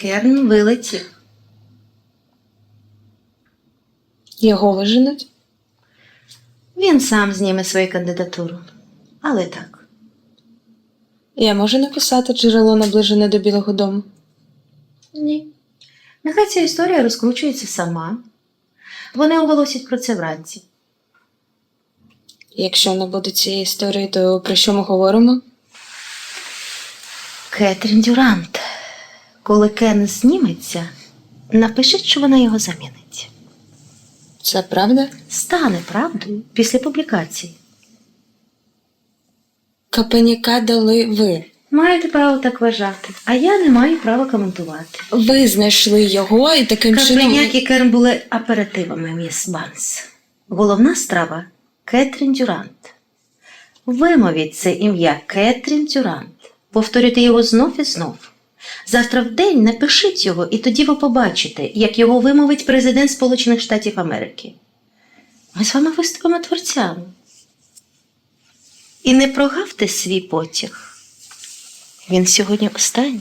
Керн вилетів. Його виженуть? Він сам зніме свою кандидатуру. Але так. Я можу написати джерело наближене до Білого дому. Ні. Нехай ця історія розкручується сама. Вони оголосять про це вранці. Якщо не буде цієї історії, то про що ми говоримо? Кетрін Дюрант. Коли Кен зніметься, напишіть, що вона його замінить. Це правда? Стане правдою після публікації. Капеняка дали ви. Маєте право так вважати, а я не маю права коментувати. Ви знайшли його і таким чином. Капеняк і Керн були аперитивами, міс Банс. Головна страва Кетрін Дюрант. Вимовіть це ім'я Кетрін Дюрант. Повторюйте його знов і знов. Завтра в день напишіть його, і тоді ви побачите, як його вимовить президент Сполучених Штатів Америки. Ми з вами виступимо творцями. І не прогавте свій потяг. Він сьогодні останній.